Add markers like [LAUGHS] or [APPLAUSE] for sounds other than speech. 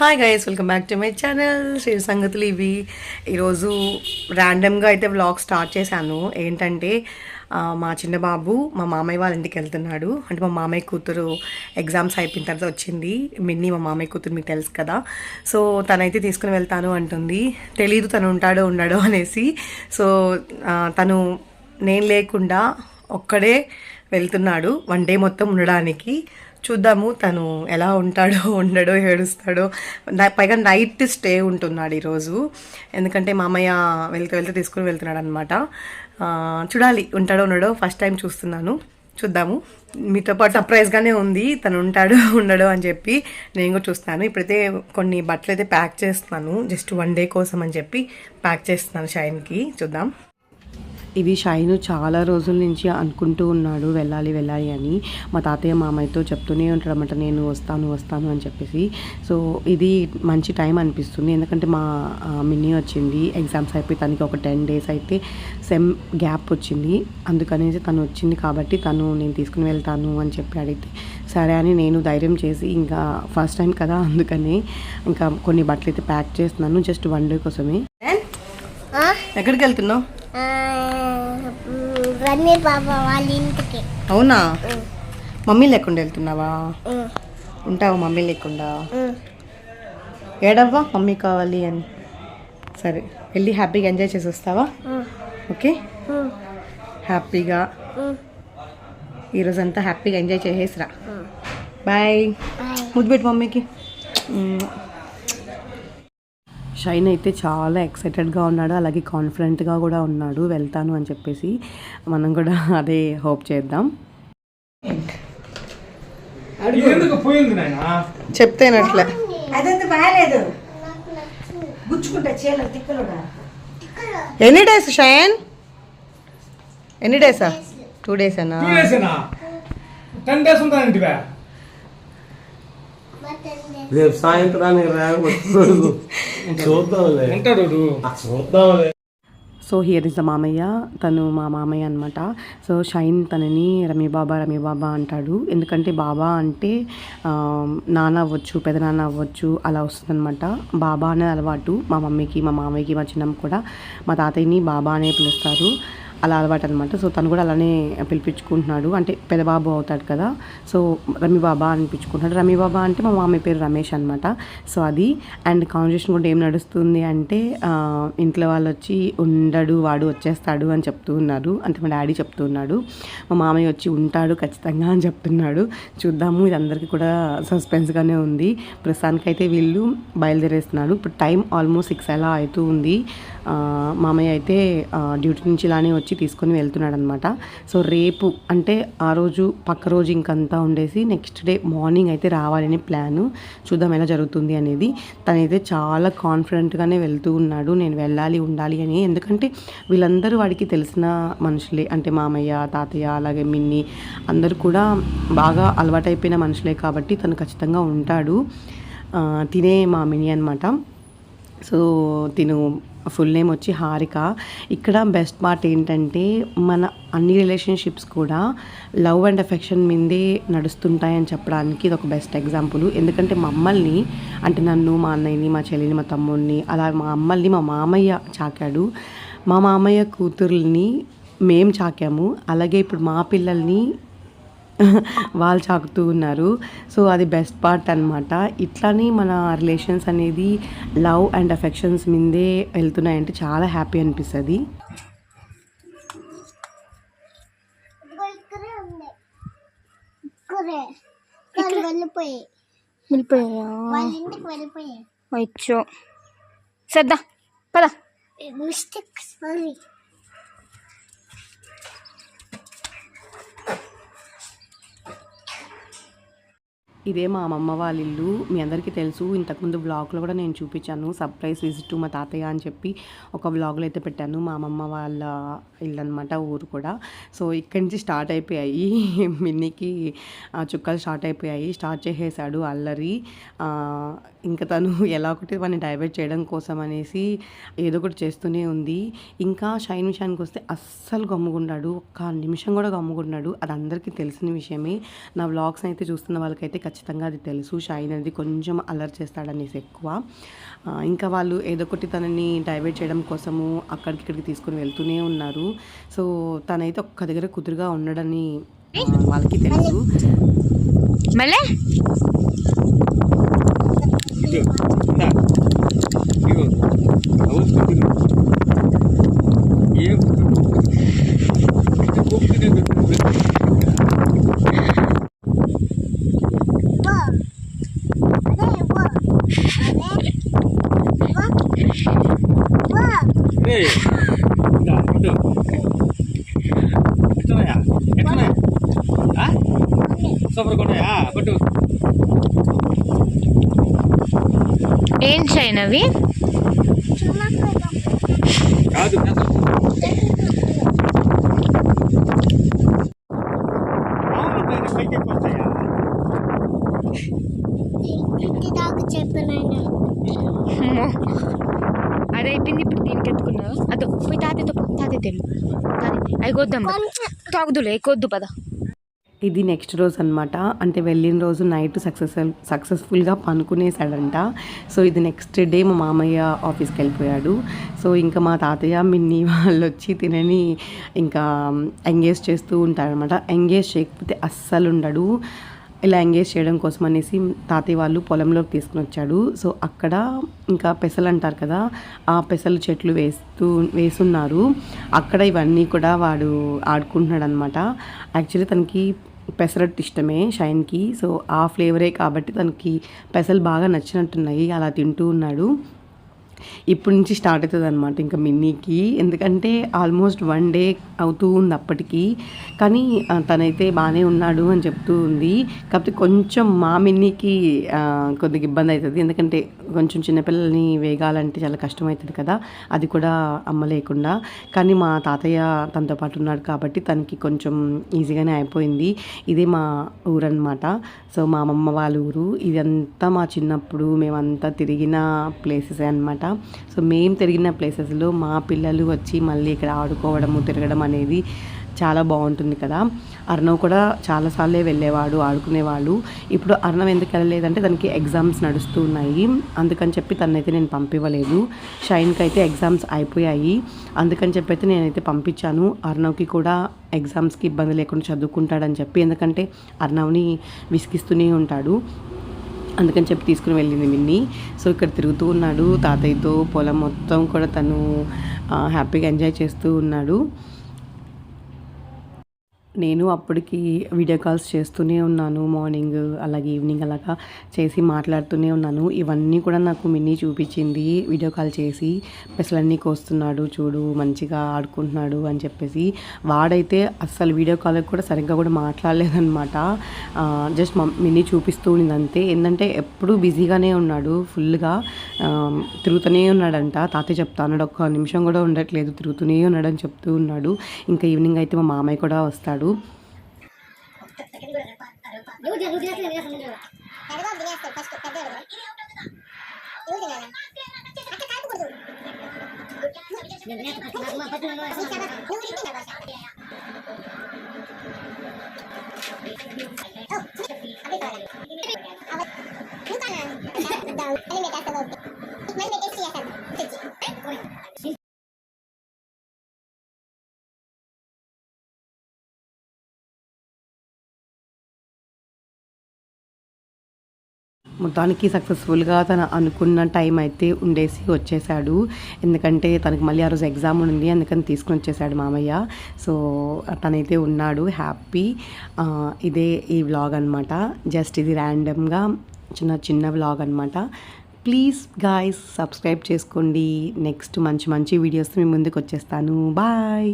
Hi guys welcome back to my channel Sri సంగతులు ఇవి. ఈరోజు ర్యాండమ్గా అయితే వ్లాగ్ స్టార్ట్ చేశాను. ఏంటంటే మా చిన్న బాబు మా మామయ్య వాళ్ళ ఇంటికి వెళ్తున్నాడు. అంటే మా మామయ్య కూతురు ఎగ్జామ్స్ అయిపోయిన తర్వాత వచ్చింది. మిన్ని మా మామయ్య కూతురు మీకు తెలుసు కదా. సో తనైతే తీసుకుని వెళ్తాను అంటుంది. తెలీదు తను ఉంటాడో ఉండడో అనేసి. సో తను నేను లేకుండా ఒక్కడే వెళ్తున్నాడు. వన్ డే మొత్తం ఉండడానికి. చూద్దాము తను ఎలా ఉంటాడో ఉండడో ఏడుస్తాడో. పైగా నైట్ స్టే ఉంటున్నాడు ఈరోజు. ఎందుకంటే మామయ్య వెళ్తూ వెళ్తూ తీసుకుని వెళ్తున్నాడు అనమాట చూడాలి ఉంటాడో ఉండడో ఫస్ట్ టైం చూస్తున్నాను. చూద్దాము. మీతో పాటు సర్ప్రైజ్గానే ఉంది తను ఉంటాడో ఉండడో అని చెప్పి నేను కూడా చూస్తాను. ఇప్పుడైతే కొన్ని బట్టలు అయితే ప్యాక్ చేస్తున్నాను. జస్ట్ వన్ డే కోసం అని చెప్పి ప్యాక్ చేస్తున్నాను షైన్కి. చూద్దాం. ఇవి షైను చాలా రోజుల నుంచి అనుకుంటూ ఉన్నాడు వెళ్ళాలి వెళ్ళాలి అని. మా తాతయ్య మామయ్యతో చెప్తూనే ఉంటాడన్నమాట నేను వస్తాను వస్తాను అని చెప్పేసి. సో ఇది మంచి టైం అనిపిస్తుంది. ఎందుకంటే మా మిన్నీ వచ్చింది ఎగ్జామ్స్ అయిపోయి తనకి ఒక టెన్ డేస్ అయితే సెమ్ గ్యాప్ వచ్చింది. అందుకనేసి తను వచ్చింది కాబట్టి తను నేను తీసుకుని వెళ్తాను అని చెప్పి అడిగితే సరే అని నేను ధైర్యం చేసి ఇంకా ఫస్ట్ టైం కదా అందుకని ఇంకా కొన్ని బట్టలు అయితే ప్యాక్ చేస్తున్నాను జస్ట్ వన్ డే కోసమే? ఎక్కడికి వెళ్తున్నావు? రణ్వీర్ బాబా వాళ్ళ ఇంటికి. అవునా? మమ్మీ లేకుండా వెళ్తున్నావా? ఉంటావా మమ్మీ లేకుండా. ఏడవ్వా మమ్మీ కావాలి అని? సరే వెళ్ళి హ్యాపీగా ఎంజాయ్ చేసి వస్తావా? ఓకే? హ్యాపీగా. ఈరోజంతా హ్యాపీగా ఎంజాయ్ చేసేసిరా. బాయ్. ముద్దు పెట్టు మమ్మీకి. మ్మ్. షైన్ అయితే చాలా ఎక్సైటెడ్గా ఉన్నాడు. అలాగే కాన్ఫిడెంట్గా కూడా ఉన్నాడు. వెళ్తాను అని చెప్పేసి మనం కూడా [LAUGHS] అదే హోప్ చేద్దాం. ఎందుకు పోయింది నాయన? చెప్తేనట్లే అదంతా బాగాలేదు. గుచ్చుకుంటా చీల తిక్కలుగా ఎన్ని డేస్ షైన్? ఎన్ని డేసా? టూ డేసేనా? టెన్ డేస్ ఉంటానంటివా. రేపు సాయంత్రానికి రాకపోతే చూద్దాంలే. ఉంటాడు. చూద్దాంలే. సో హియర్ ఇస్ ద మామయ్య. తను మా మామయ్య అనమాట సో షైన్ తనని రమి బాబా రమి బాబా అంటాడు. ఎందుకంటే బాబా అంటే నాన్న అవ్వచ్చు పెదనాన్న అవ్వచ్చు అలా వస్తుందన్నమాట. బాబా అనే అలవాటు మా మమ్మీకి మా మామయ్యకి మా చిన్నమ్మ కూడా మా తాతయ్యని బాబా అనే పిలుస్తారు. అలా అలవాటు అనమాట సో తను కూడా అలానే పిలిపించుకుంటున్నాడు. అంటే పెదబాబు అవుతాడు కదా. సో రమి బాబా అనిపించుకుంటున్నాడు. రమి బాబా అంటే మా మామయ్య పేరు రమేష్ అనమాట సో అది. అండ్ కాన్వర్జేషన్ కూడా ఏం నడుస్తుంది అంటే ఇంట్లో వాళ్ళు వచ్చి ఉండడు వాడు వచ్చేస్తాడు అని చెప్తూ ఉన్నారు. అంటే మా డాడీ చెప్తూ ఉన్నాడు. మా మామయ్య వచ్చి ఉంటాడు ఖచ్చితంగా అని చెప్తున్నాడు. చూద్దాము ఇది అందరికీ కూడా సస్పెన్స్గానే ఉంది. ప్రస్తుతానికైతే వీళ్ళు బయలుదేరేస్తున్నాడు ఇప్పుడు టైం ఆల్మోస్ట్ సిక్స్ అలా అవుతూ ఉంది. మామయ్య అయితే డ్యూటీ నుంచి ఇలానే వచ్చి తీసుకొని వెళ్తున్నాడు అనమాట సో రేపు అంటే ఆ రోజు పక్క రోజు ఇంకంతా ఉండేసి నెక్స్ట్ డే మార్నింగ్ అయితే రావాలని ప్లాను. చూద్దాం ఎలా జరుగుతుంది అనేది. తనైతే చాలా కాన్ఫిడెంట్గానే వెళ్తూ ఉన్నాడు. నేను వెళ్ళాలి ఉండాలి అని. ఎందుకంటే వీళ్ళందరూ వాడికి తెలిసిన మనుషులే. అంటే మామయ్య తాతయ్య అలాగే మిన్ని అందరూ కూడా బాగా అలవాటైపోయిన మనుషులే కాబట్టి తను ఖచ్చితంగా ఉంటాడు. తినే మామిని అనమాట సో తిను ఫుల్ నేమ్ వచ్చి హారిక. ఇక్కడ బెస్ట్ పార్ట్ ఏంటంటే మన అన్ని రిలేషన్షిప్స్ కూడా లవ్ అండ్ అఫెక్షన్ మీదే నడుస్తుంటాయని చెప్పడానికి ఇది ఒక బెస్ట్ ఎగ్జాంపుల్. ఎందుకంటే మమ్మల్ని అంటే నన్ను మా అన్నయ్యని మా చెల్లిని మా తమ్ముడిని అలా మా అమ్మల్ని మా మామయ్య చాకాడు. మా మామయ్య కూతుర్ని మేము చాకాము. అలాగే ఇప్పుడు మా పిల్లల్ని వాళ్ళు చాకుతూ ఉన్నారు. సో అది బెస్ట్ పార్ట్ అనమాట ఇట్లానే మన రిలేషన్స్ అనేది లవ్ అండ్ అఫెక్షన్స్ మీదే వెళ్తున్నాయంటే చాలా హ్యాపీ అనిపిస్తుంది. వెళ్ళిపోయి సర్దా పద. మిస్టేక్ సారీ ఇదే మా అమ్మమ్మ వాళ్ళ ఇల్లు. మీ అందరికీ తెలుసు ఇంతకుముందు బ్లాగ్లో కూడా నేను చూపించాను. సర్ప్రైజ్ విజిట్ టు మా తాతయ్య అని చెప్పి ఒక బ్లాగ్లో అయితే పెట్టాను. మా అమ్మమ్మ వాళ్ళ ఇల్లు అనమాట ఊరు కూడా. సో ఇక్కడి నుంచి స్టార్ట్ అయిపోయాయి. [LAUGHS] మిన్నీకి చుక్కలు స్టార్ట్ అయిపోయాయి. స్టార్ట్ చేసేసాడు అల్లరి. ఇంకా తను ఎలా ఒకటి వాడిని డైవర్ట్ చేయడం కోసం అనేసి ఏదో ఒకటి చేస్తూనే ఉంది. ఇంకా షైన్ విషయానికి వస్తే అస్సలు గమ్ముకున్నాడు ఒక్క నిమిషం కూడా గమ్ముకున్నాడు అది అందరికీ తెలిసిన విషయమే. నా వ్లాగ్స్ అయితే చూస్తున్న వాళ్ళకైతే ఖచ్చితంగా అది తెలుసు. షైన్ అనేది కొంచెం అలర్ చేస్తాడనేసి ఎక్కువ. ఇంకా వాళ్ళు ఏదో ఒకటి తనని డైవర్ట్ చేయడం కోసము అక్కడికి ఇక్కడికి తీసుకుని వెళ్తూనే ఉన్నారు. సో తనైతే ఒక్క దగ్గర కుదురుగా ఉండడని వాళ్ళకి తెలుసు. మళ్ళీ వా అదే వా అదే వా వా సూపర్ కొన్నాయా పట్టు ఏం అవి కాదు పైకి ఎక్కువ వస్తాయా ఇంటి దాకా చెప్పినాయన అమ్మో. అది అయిపోయింది ఇప్పుడు దీనికి ఎత్తుకున్నావు అదో పోయి తాతయ్యతో పో తాతయ్య తెలు తాతయ్య అవి కొద్దాం తాగుదులే కొద్దు పద. ఇది నెక్స్ట్ రోజు అనమాట అంటే వెళ్ళిన రోజు నైట్ సక్సెస్ఫుల్ సక్సెస్ఫుల్గా పనుకునేసాడంట సో ఇది నెక్స్ట్ డే మా మామయ్య ఆఫీస్కి వెళ్ళిపోయాడు. సో ఇంకా మా తాతయ్య మిన్ని వాళ్ళు వచ్చి తినని ఇంకా ఎంగేజ్ చేస్తూ ఉంటారనమాట ఎంగేజ్ చేయకపోతే అస్సలు ఉండడు. ఇలా ఎంగేజ్ చేయడం కోసం అనేసి తాతయ్య వాళ్ళు పొలంలోకి తీసుకుని వచ్చాడు. సో అక్కడ ఇంకా పెసలు అంటారు కదా ఆ పెసలు చెట్లు వేస్తూ వేసున్నారు. అక్కడ ఇవన్నీ కూడా వాడు ఆడుకుంటున్నాడు అనమాట యాక్చువల్లీ తనకి పెసరట్టు ఇష్టమే షైన్కి. సో ఆ ఫ్లేవరే కాబట్టి తనకి పెసలు బాగా నచ్చినట్టున్నాయి. అలా తింటూ ఉన్నాడు. ఇప్పటి నుంచి స్టార్ట్ అవుతుంది అనమాట ఇంకా మిన్నీకి. ఎందుకంటే ఆల్మోస్ట్ వన్ డే అవుతూ ఉంది అప్పటికి. కానీ తనైతే బాగానే ఉన్నాడు అని చెప్తూ ఉంది. కాకపోతే కొంచెం మా మిన్నీకి కొద్దిగా ఇబ్బంది అవుతుంది. ఎందుకంటే కొంచెం చిన్నపిల్లల్ని వేగాలంటే చాలా కష్టం అవుతుంది కదా. అది కూడా అమ్మ లేకుండా. కానీ మా తాతయ్య తనతో పాటు ఉన్నాడు కాబట్టి తనకి కొంచెం ఈజీగానే అయిపోయింది. ఇదే మా ఊరన్నమాట. సో మా అమ్మమ్మ వాళ్ళ ఊరు. ఇదంతా మా చిన్నప్పుడు మేమంతా తిరిగిన ప్లేసెస్ అనమాట సో మేము తిరిగిన ప్లేసెస్లో మా పిల్లలు వచ్చి మళ్ళీ ఇక్కడ ఆడుకోవడము తిరగడం అనేది చాలా బాగుంటుంది కదా. అర్ణవ్ కూడా చాలాసార్లే వెళ్ళేవాడు ఆడుకునేవాడు. ఇప్పుడు అర్ణవ్ ఎందుకు వెళ్ళలేదంటే తనకి ఎగ్జామ్స్ నడుస్తూ ఉన్నాయి అందుకని చెప్పి తనైతే నేను పంపివ్వలేదు. షైన్కి అయితే ఎగ్జామ్స్ అయిపోయాయి. అందుకని చెప్పి అయితే నేనైతే పంపించాను. అర్ణవ్కి కూడా ఎగ్జామ్స్కి ఇబ్బంది లేకుండా చదువుకుంటాడని చెప్పి ఎందుకంటే అర్ణవ్ని విసిగిస్తూనే ఉంటాడు. అందుకని చెప్పి తీసుకుని వెళ్ళింది మిన్ని. సో ఇక్కడ తిరుగుతూ ఉన్నాడు. తాతయ్యతో పొలం మొత్తం కూడా తను హ్యాపీగా ఎంజాయ్ చేస్తూ ఉన్నాడు. నేను అప్పటికి వీడియో కాల్స్ చేస్తూనే ఉన్నాను మార్నింగ్ అలాగే ఈవినింగ్ అలాగా చేసి మాట్లాడుతూనే ఉన్నాను. ఇవన్నీ కూడా నాకు మిన్నీ చూపించింది. వీడియో కాల్ చేసి పెసలన్నీ కోస్తున్నాడు చూడు మంచిగా ఆడుకుంటున్నాడు అని చెప్పేసి. వాడైతే అస్సలు వీడియో కాల్ కూడా సరిగ్గా కూడా మాట్లాడలేదన్నమాట. జస్ట్ మిన్నీ చూపిస్తూ ఉండింది అంతే ఏంటంటే ఎప్పుడూ బిజీగానే ఉన్నాడు ఫుల్గా తిరుగుతూనే ఉన్నాడంట. తాతయ్య చెప్తా అన్నాడు ఒక్క నిమిషం కూడా ఉండట్లేదు తిరుగుతూనే ఉన్నాడని చెప్తూ ఉన్నాడు. ఇంకా ఈవినింగ్ అయితే మా మామయ్య కూడా వస్తాడు. ఎడగో మొత్తానికి సక్సెస్ఫుల్గా తను అనుకున్న టైం అయితే ఉండేసి వచ్చేసాడు. ఎందుకంటే తనకు మళ్ళీ ఆ రోజు ఎగ్జామ్ ఉంది అందుకని తీసుకుని వచ్చేసాడు మామయ్య. సో తనైతే ఉన్నాడు హ్యాపీ ఇదే ఈ వ్లాగ్ అనమాట జస్ట్ ఇది ర్యాండమ్గా చిన్న చిన్న వ్లాగ్ అనమాట ప్లీజ్ గాయస్ సబ్స్క్రైబ్ చేసుకోండి. నెక్స్ట్ మంచి మంచి వీడియోస్ మీ ముందుకు వచ్చేస్తాను. బాయ్